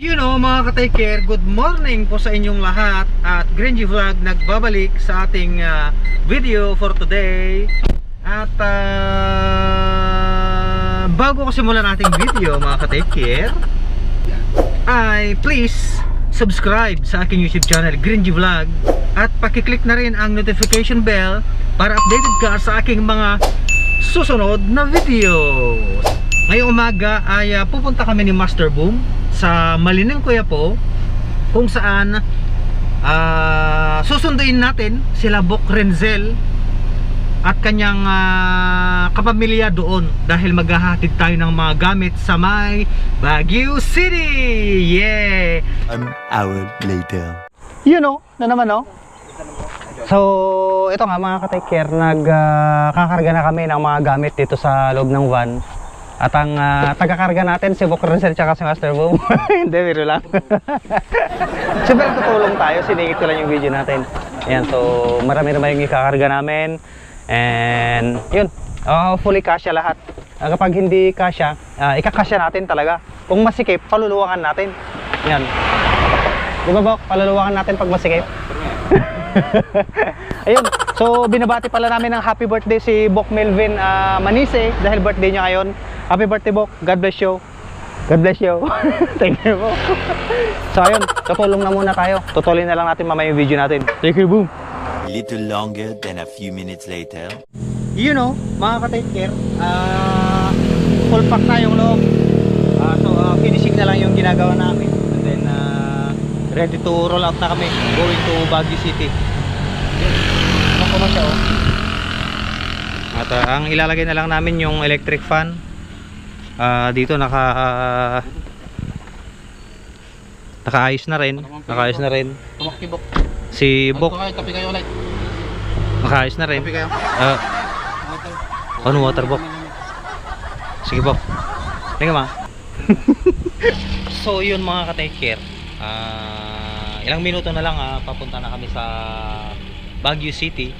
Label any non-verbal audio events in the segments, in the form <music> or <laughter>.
You know mga ka-take care, good morning po sa inyong lahat. At Grenji Vlog nagbabalik sa ating ah, video for today. At ah, bago ko simulan ating video mga ka-take care ay please subscribe sa aking YouTube channel Grenji Vlog. At pakiclick na rin ang notification bell para updated ka sa aking mga susunod na videos Ngayong umaga ay ah, pupunta kami ni Master Boom sa Malining Kuya po kung saan ah, susunduin natin sila Bok Renzel at kanyang ah, kapamilya doon dahil maghahatid tayo ng mga gamit sa may Baguio City! Yeah! An hour later. You know, na naman no? So, ito nga mga ka-take care, nagkakarga na kami ng mga gamit dito sa loob ng van. At ang ah, taga-karga natin si Bok Renzel tsaka si Master Boom. <laughs> Hindi, biro lang. <laughs> Siyempre tutulong tayo, sinigit ko lang yung video natin. Ayan, so marami naman yung ikakarga namin. And yun, ah, fully kasya lahat. Ah, kapag hindi kasya, uh, ikakasya natin talaga. Kung masikip, paluluwangan natin. Yan. Di ba Bok? Paluluwangan natin pag masikip. <laughs> Ayun. So, binabati pala namin ng happy birthday si Bok Melvin ah, Manise dahil birthday niya ngayon. Happy birthday, Bok. God bless you. God bless you. <laughs> Thank you, Bok. so, ayun. Tutulong na muna tayo. Tutulin na lang natin mamaya yung video natin. Thank you, boom. Little longer than a few minutes later. You know, mga ka-take care, ah, full pack na yung loob. Ah, so, ah, finishing na lang yung ginagawa namin. And then, ah, ready to roll out na kami. Going to Baguio City. Ako na siya, oh. At ah, ang ilalagay na lang namin yung electric fan. Ah, dito naka ah, nakaayos na rin. Nakaayos na rin. Tumakibok. Si Bok. Bok Kayo, ulit. nakaayos na rin. Tabi kayo. Ah, ano water Bok? Sige Bok. Tingnan ma. <laughs> so yun mga ka-take care. Ah, ilang minuto na lang ah, papunta na kami sa Baguio City.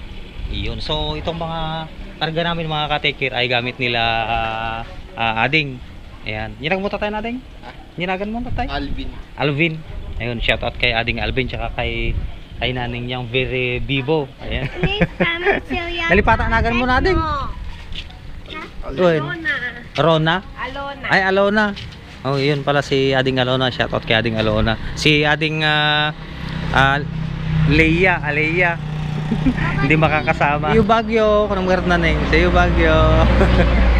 Iyon. So itong mga karga namin mga ka-take care ay gamit nila ah, ah, Ading. Ayan. Yinag mo tatay natin? Yinagan mo tatay? Alvin. Alvin. Ayun, shout out kay Ading Alvin tsaka kay kay naning niyang very bibo. Ayan. <laughs> Nalipatan nagan mo natin. Doon. Alona. Rona. Alona. Ay, Alona. Oh, yun pala si Ading Alona. Shout out kay Ading Alona. Si Ading ah ah, Leia, Aleia. Hindi makakasama. Iyo Bagyo, kunang meron na. Sa iyo. Baguio. <laughs>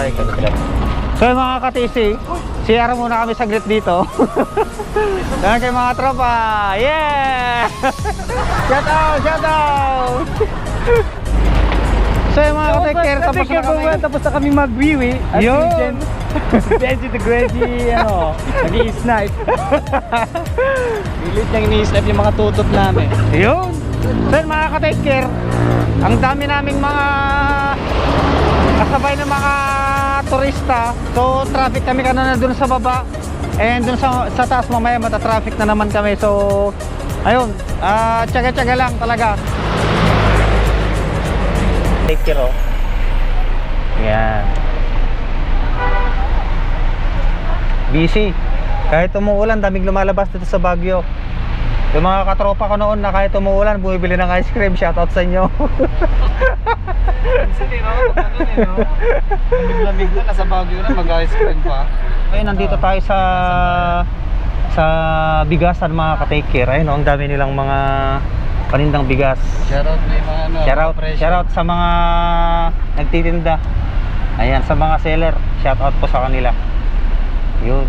Tayupay, Kagutlag. So mga katisi, CR muna kami saglit dito. <laughs> Yan kayo mga tropa. Yeah! <laughs> shout out, shout out! <laughs> so yung mga kateker, tapos na kami. Tapos na kami magwiwi. At Yun. Jen, Benji the Greggy, ano, nag-i-snipe. Pilit niyang ini-snipe yung mga tutot namin. Yun. So yun, mga ka-take ang dami naming mga kasabay ng mga turista. So traffic kami kanina dun sa baba. And dun sa, sa taas mamaya mata-traffic na naman kami. So ayun, ah tsaga-tsaga lang talaga. Take care oh. Yan. Busy. Kahit umuulan, daming lumalabas dito sa Baguio. Yung mga katropa ko noon na kahit umuulan, bumibili ng ice cream. Shoutout sa inyo. <laughs> Minsan eh, no? Pag ano eh, no? Lamig na, nasa Baguio na, mag-ice cream pa. Ayun, nandito tayo sa sa bigasan mga ka-take care. Ayun, oh, ang dami nilang mga panindang bigas. Shoutout na yung mga ano, Shoutout, presyo. shoutout sa mga nagtitinda. Ayan, sa mga seller. Shoutout po sa kanila. Yun.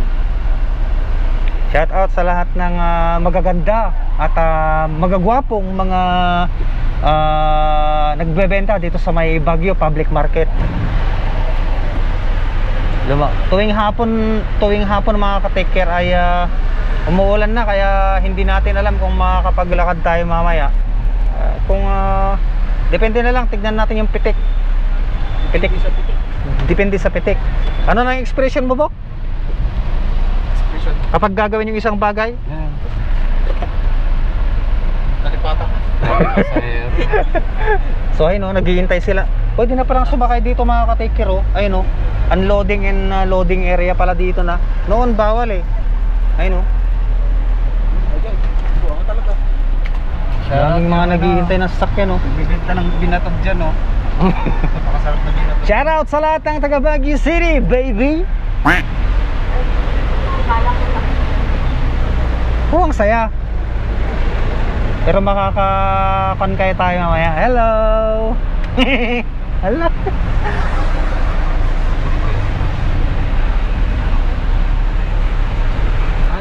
Shoutout sa lahat ng ah, magaganda at ah, magagwapong mga ah, nagbebenta dito sa may Baguio Public Market. Luma. Tuwing hapon, tuwing hapon mga ka-take care ay ah, umuulan na kaya hindi natin alam kung makakapaglakad tayo mamaya. Ah, kung ah, depende na lang, tignan natin yung pitik. Pitik. Depende sa pitik. Ano na expression mo, Bok? Expression. Kapag gagawin yung isang bagay? Yan. Nalipata. So ayun oh, naghihintay sila. Pwede na palang sumakay dito mga ka-take care oh. Ayun oh. Unloading and uh, loading area pala dito na. Noon bawal eh. Ayun oh. Daming mga naghihintay ng sasakyan oh. Bibenta ng binatog dyan, no? Napakasarap na binatog. Shout out sa lahat ng taga Baguio City, baby. Oh, ang saya. Pero makaka-con kayo tayo mamaya. Hello. <laughs> Hello.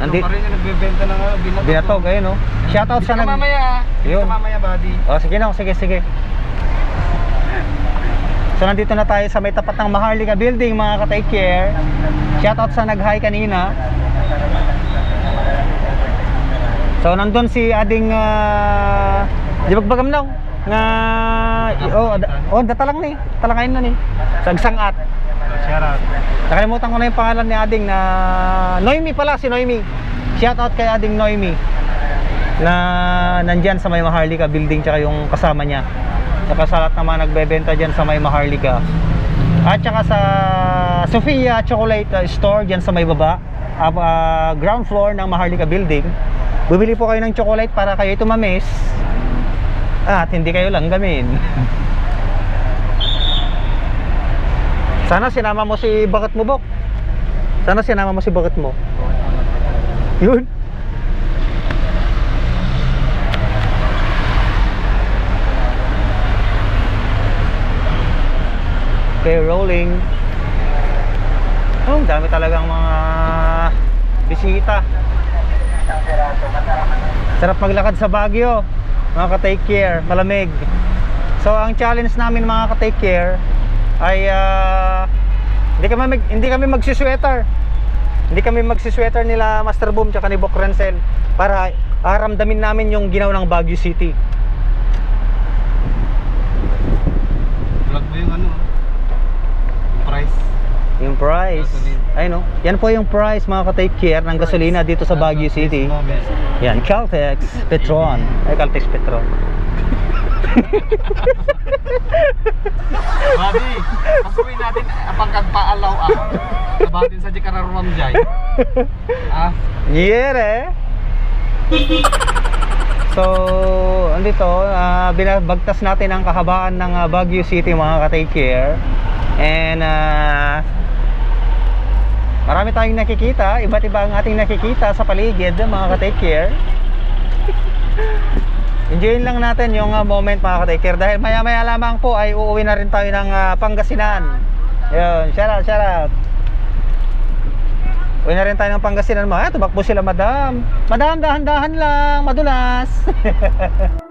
Ano Andi- pa rin yung nagbebenta ng binatog. Binatog, ayun oh. Shout out sa nag... mamaya, ah. Yun. ka mamaya, buddy. Oh, sige na, sige, sige. So nandito na tayo sa may tapat ng Maharlika Building, mga ka-take care. Shoutout sa nag-hi kanina. So nandun si ading uh, di bagbagam lang nga oh, da, oh data lang ni. Talakayin na ni. Sa Agsangat. Shout out. Nakalimutan ko na yung pangalan ni Ading na Noemi pala si Noemi. Shoutout kay Ading Noemi na nandyan sa may Maharlika building tsaka yung kasama niya. Tsaka sa lahat naman nagbebenta dyan sa may Maharlika. At tsaka sa Sofia Chocolate uh, Store dyan sa may baba. uh, uh, ground floor ng Maharlika building. Bumili po kayo ng chocolate para kayo tumamis. At hindi kayo lang gamin. <laughs> Sana sinama mo si Bakit mo, Bok. Sana sinama mo si Bakit mo. Yun. Okay, rolling. Oh, dami talagang mga bisita. Sarap maglakad sa Baguio. Mga ka-take care, malamig. So, ang challenge namin mga ka-take care ay ah, hindi kami mag, hindi kami magsisweater. Hindi kami magsisweater nila Master Boom tsaka ni Bok Renzel para aramdamin namin yung ginaw ng Baguio City. Vlog mo yung ano, yung price. Yung price. Ay no. Yan po yung price mga ka-take care ng gasolina dito sa Baguio City. Yan, Caltex Petron. Ay, Caltex Petron. <laughs> Buddy, pasukin natin ang pagkagpaalaw ah. Sabatin sa Jikararuam Jai. Ah, Yere. So, andito, ah, binabagtas natin ang kahabaan ng ah, Baguio City mga ka-take care. And ah, marami tayong nakikita, iba't iba ang ating nakikita sa paligid mga ka-take care. <laughs> Enjoyin lang natin yung ah, moment mga ka-take care dahil maya-maya lamang po ay uuwi na rin tayo ng ah, Pangasinan. Yun, shout out, shout out. Uwi na rin tayo ng Pangasinan mga. Tumakbo sila madam. Madam, dahan-dahan lang, madulas. <laughs>